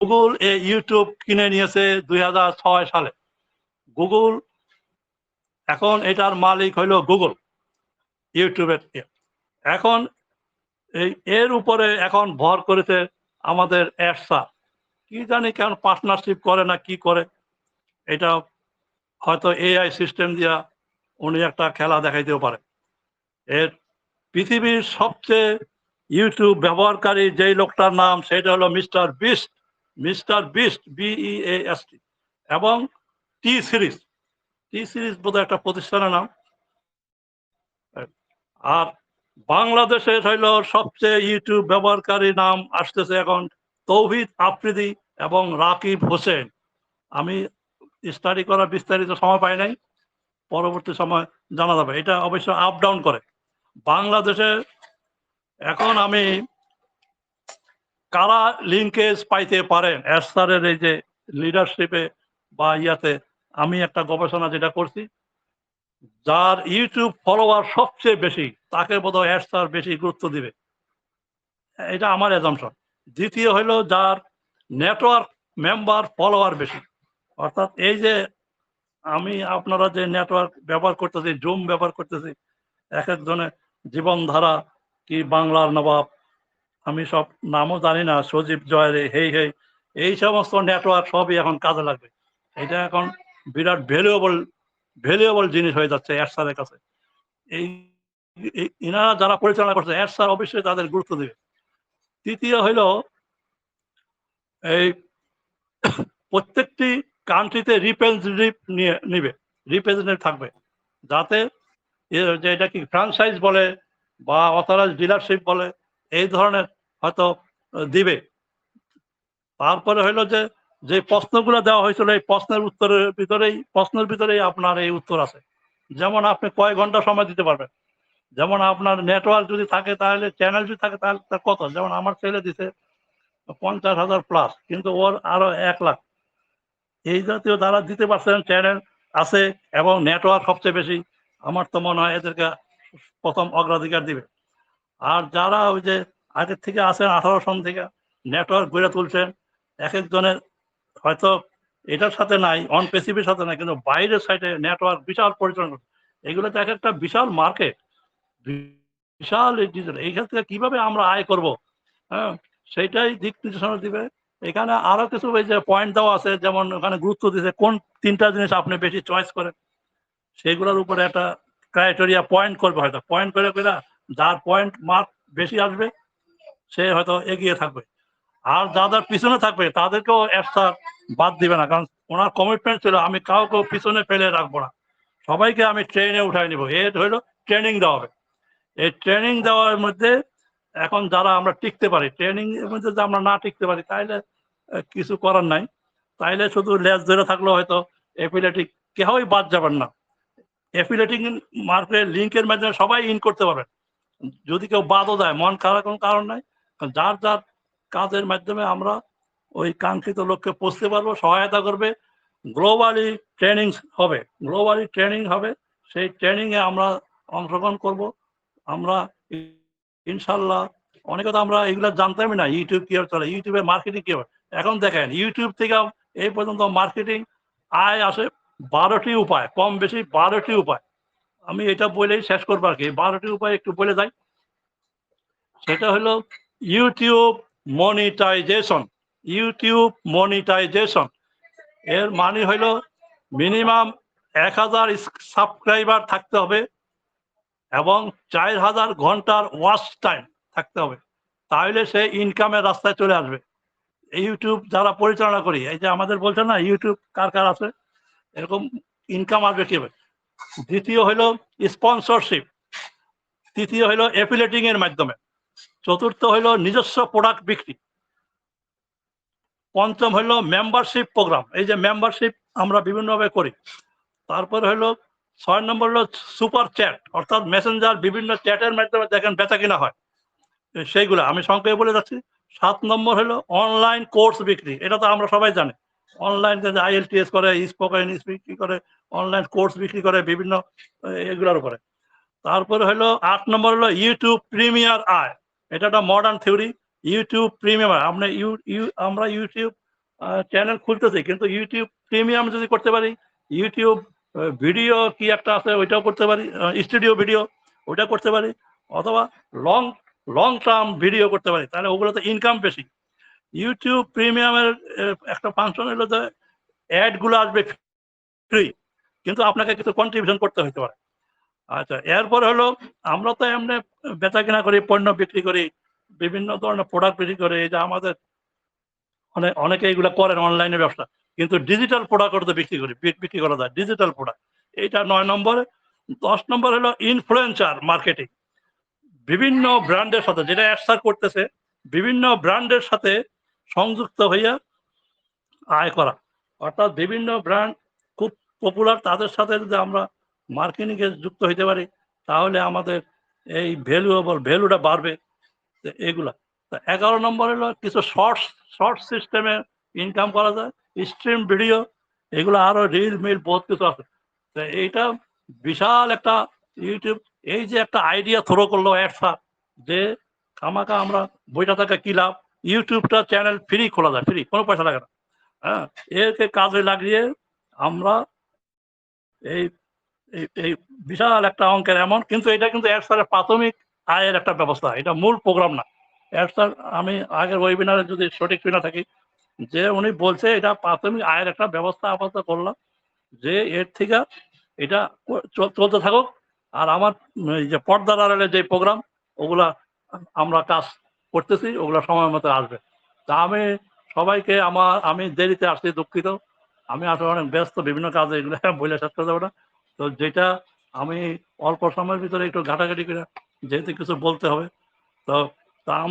Google এই YouTube কিনে নিয়েছে দুই হাজার ছয় সালে। গুগল, এখন এটার মালিক হইল গুগল, ইউটিউবের ইয়ে। এখন এই এর উপরে এখন ভর করেছে আমাদের অ্যাডসা কি জানি কেন পার্টনারশিপ করে না কি করে, এটা হয়তো এআই সিস্টেম দিয়া উনি একটা খেলা দেখাইতেও পারে। এর পৃথিবীর সবচেয়ে ইউটিউব ব্যবহারকারী যেই লোকটার নাম, সেটা হলো mister beast. Mister beast B S T এবং টি সিরিজ। টি সিরিজ বোধহয় একটা প্রতিষ্ঠানের নাম। আর বাংলাদেশের হইল সবচেয়ে ইউটিউব ব্যবহারকারী নাম আসতেছে এখন তৌহিদ আফ্রিদি এবং রাকিব হোসেন। আমি স্টাডি করার বিস্তারিত সময় পাই নাই, পরবর্তী সময় জানা যাবে। এটা অবশ্য আপ ডাউন করে। বাংলাদেশে এখন আমি কারা লিঙ্কেজ পাইতে পারেন? এসআরের এই যে লিডারশিপে বা ইয়াতে আমি একটা গবেষণা যেটা করছি, যার ইউটিউব ফলোয়ার সবচেয়ে বেশি, তাকে বোধহয় এসআর বেশি গুরুত্ব দিবে। এটা আমার এজামশন দ্বিতীয় হলো যার নেটওয়ার্ক মেম্বার ফলোয়ার বেশি। অর্থাৎ এই যে আমি আপনারা যে নেটওয়ার্ক ব্যবহার করতেছি জুম ব্যবহার করতেছি, এক একজনের জীবনধারা কি বাংলার নবাব আমি সব নামও জানি না, সজীব, জয় রে, হেই হেই, এই সমস্ত নেটওয়ার্ক সবই এখন কাজে লাগবে। এটা এখন বিরাট ভ্যালুয়েবল ভ্যালুয়েবল জিনিস হয়ে যাচ্ছে এরসারের কাছে। এই এনারা যারা পরিচালনা করছে এরসার অবশ্যই তাদের গুরুত্ব দেবে। তৃতীয় হইল, এই প্রত্যেকটি কান্ট্রিতে রিপ্রেজেন্টেটিভ নিয়ে, নিবে রিপ্রেজেন্টেটিভ থাকবে। যাতে যে এটা কি ফ্রাঞ্চাইজ বলে বা অথরাইজ ডিলারশিপ বলে, এই ধরনের হয়তো দিবে। তারপরে হইল যে যে প্রশ্নগুলো দেওয়া হয়েছিল, এই প্রশ্নের উত্তরের ভিতরেই, প্রশ্নের ভিতরেই আপনার এই উত্তর আছে। যেমন আপনি কয় ঘণ্টা সময় দিতে পারবেন? যেমন আপনার নেটওয়ার্ক যদি থাকে তাহলে চ্যানেল যদি থাকে তাহলে তার কত? যেমন আমার ছেলে দিছে পঞ্চাশ হাজার প্লাস কিন্তু ওর আরও এক লাখ। এই জাতীয় যারা দিতে পারছেন চ্যানেল আছে এবং নেটওয়ার্ক সবচেয়ে বেশি, আমার তো মনে হয় এদেরকে প্রথম অগ্রাধিকার দিবে। আর যারা ওই যে আগের থেকে আছেন আঠারো সন থেকে। নেটওয়ার্ক গড়ে তুলছেন এক একজনের হয়তো এটার সাথে নাই অন পেসিফির সাথে নাই, কিন্তু বাইরের সাইডে নেটওয়ার্ক বিশাল পরিচালনা এগুলো তো এক একটা বিশাল মার্কেট বিশাল। এইখান থেকে কীভাবে আমরা আয় করব? হ্যাঁ সেইটাই দিক নির্দেশনা দিবে। এখানে আরও কিছু ওই যে পয়েন্ট দেওয়া আছে, যেমন ওখানে গুরুত্ব দিছে কোন তিনটা জিনিস আপনি বেশি চয়েস করেন? সেগুলোর উপরে একটা ক্রাইটেরিয়া পয়েন্ট করবে হয়তো। পয়েন্ট করে করে যার পয়েন্ট মার্ক বেশি আসবে সে হয়তো এগিয়ে থাকবে। আর যাদের পিছনে থাকবে, তাদেরকেও একটা বাদ দিবে না, কারণ ওনার কমিটমেন্ট ছিল, আমি কাউকে পিছনে ফেলে রাখব না। সবাইকে আমি ট্রেনে উঠাই নিব। এর হইল ট্রেনিং দেওয়া হবে। এই ট্রেনিং দেওয়ার মধ্যে এখন যারা আমরা টিকতে পারি ট্রেনিং এর মধ্যে যদি আমরা না টিকতে পারি, তাইলে কিছু করার নাই। তাইলে শুধু লেজ ধরে থাকলে হয়তো এফিলেটিক কেউই বাদ যাবেন না। এফিলেটিং মার্কেট লিঙ্কের মাধ্যমে সবাই ইন করতে পারবেন যদি কেউ বাদও দেয়, মন খারাপ কোনো কারণ নাই। যার যার কাজের মাধ্যমে আমরা ওই কাঙ্ক্ষিত লক্ষ্যে পৌঁছতে পারব, সহায়তা করবে গ্লোবালি ট্রেনিং হবে গ্লোবালি ট্রেনিং হবে, সেই ট্রেনিং এ আমরা অংশগ্রহণ করব। আমরা ইনশাল্লাহ অনেকে তো আমরা এগুলো জানতামই না ইউটিউব কীভাবে চলে ইউটিউবে মার্কেটিং কীভাবে এখন দেখেন ইউটিউব থেকে এই পর্যন্ত মার্কেটিং আয় আসে বারোটি উপায়, কম বেশি বারোটি উপায়। আমি এটা বলেই শেষ করব আর কি বারোটি উপায় একটু বলে যাই। সেটা হলো ইউটিউব মনিটাইজেশন ইউটিউব মনিটাইজেশন এর মানে হইল মিনিমাম এক হাজার সাবস্ক্রাইবার থাকতে হবে এবং চার হাজার ঘণ্টার ওয়াচ টাইম থাকতে হবে। তাহলে সে ইনকামের রাস্তায় চলে আসবে। ইউটিউব যারা পরিচালনা করি, এই যে আমাদের বলছে না ইউটিউব কার কার আছে? এরকম ইনকাম আসবে কীভাবে? দ্বিতীয় হলো স্পন্সরশিপ তৃতীয় হলো এফিলেটিং এর মাধ্যমে। চতুর্থ হলো নিজস্ব প্রোডাক্ট বিক্রি। পঞ্চম হলো মেম্বারশিপ প্রোগ্রাম এই যে মেম্বারশিপ আমরা বিভিন্নভাবে করি। তারপর হলো ছয় নম্বর হলো সুপার চ্যাট অর্থাৎ মেসেঞ্জার বিভিন্ন চ্যাটের মাধ্যমে দেখেন বেচা কিনা হয়। সেইগুলো আমি সংক্ষেপে বলে যাচ্ছি। সাত নম্বর হলো অনলাইন কোর্স বিক্রি। এটা তো আমরা সবাই জানি। অনলাইন আইএলটিএস করে স্পোকেন বিক্রি করে অনলাইন কোর্স বিক্রি করে বিভিন্ন এগুলোর উপরে। তারপরে হলো আট নম্বর হলো ইউটিউব প্রিমিয়ার আয়। এটা একটা মডার্ন থিওরি ইউটিউব প্রিমিয়াম আমরা ইউ ইউ, আমরা ইউটিউব চ্যানেল খুলতেছি, কিন্তু ইউটিউব প্রিমিয়াম যদি করতে পারি ইউটিউব ভিডিও কি একটা আছে, ওইটাও করতে পারি স্টুডিও ভিডিও ওইটা করতে পারি, অথবা লং লং টার্ম ভিডিও করতে পারি, তাহলে ওগুলোতে ইনকাম বেশি। ইউটিউব প্রিমিয়ামের একটা ফাংশন হলো যে অ্যাডগুলো আসবে ফ্রি কিন্তু আপনাকে কিছু কন্ট্রিবিউশন করতে হতে পারে। আচ্ছা এরপর হলো আমরা তো এমনি বেচা কিনা করি, পণ্য বিক্রি করি, বিভিন্ন ধরনের প্রোডাক্ট বিক্রি করি, এই যে আমাদের অনেক অনেকে এগুলো করেন অনলাইনে ব্যবসা, কিন্তু ডিজিটাল প্রোডাক্ট তো বিক্রি করি বিক্রি করা যায় ডিজিটাল প্রোডাক্ট এইটা নয় নম্বরে। দশ নম্বর হলো ইনফ্লুয়েন্সার মার্কেটিং বিভিন্ন ব্র্যান্ডের সাথে, যেটা অ্যাডসার করতেছে, বিভিন্ন ব্র্যান্ডের সাথে সংযুক্ত হইয়া আয় করা। অর্থাৎ বিভিন্ন ব্র্যান্ড খুব পপুলার তাদের সাথে যদি আমরা মার্কেটিং এ যুক্ত হইতে পারি, তাহলে আমাদের এই ভ্যালুয়েবল ভ্যালুটা বাড়বে। এগুলা। তা এগারো নম্বর হলো কিছু শর্টস শর্ট সিস্টেমে ইনকাম করা যায় স্ট্রিম ভিডিও এগুলো আরও রিল মিল বহুত কিছু আছে। তো এইটা বিশাল একটা ইউটিউব এই যে একটা আইডিয়া থ্রো করল অ্যাডসা যে খামাকা আমরা বইটা থেকে কী লাভ? ইউটিউবটা চ্যানেল ফ্রি খোলা যায় ফ্রি কোনো পয়সা লাগে না। হ্যাঁ এরকে কাজে লাগিয়ে আমরা এই এই- বিশাল একটা অঙ্কের এমন কিন্তু এটা কিন্তু অ্যাডসারের প্রাথমিক আয়ের একটা ব্যবস্থা। এটা মূল প্রোগ্রাম না। অ্যাডসার আমি আগের ওয়েবিনারে যদি সঠিক শুনে থাকি, যে উনি বলছে এটা প্রাথমিক আয়ের একটা ব্যবস্থা আপাতত করলাম, যে এর থেকে এটা চলতে থাকুক। আর আমার যে পর্দার আড়ালে যে প্রোগ্রাম ওগুলা আমরা কাজ করতেছি, ওগুলা সময় মতো আসবে। তা আমি সবাইকে আমার, আমি দেরিতে আসছি, দুঃখিত। আমি আসলে অনেক ব্যস্ত, বিভিন্ন কাজে এগুলো বলে শেষ করে দেবো না। তো যেটা আমি অল্প সময়ের ভিতরে একটু ঘাটাঘাটি করে যেহেতু কিছু বলতে হবে তো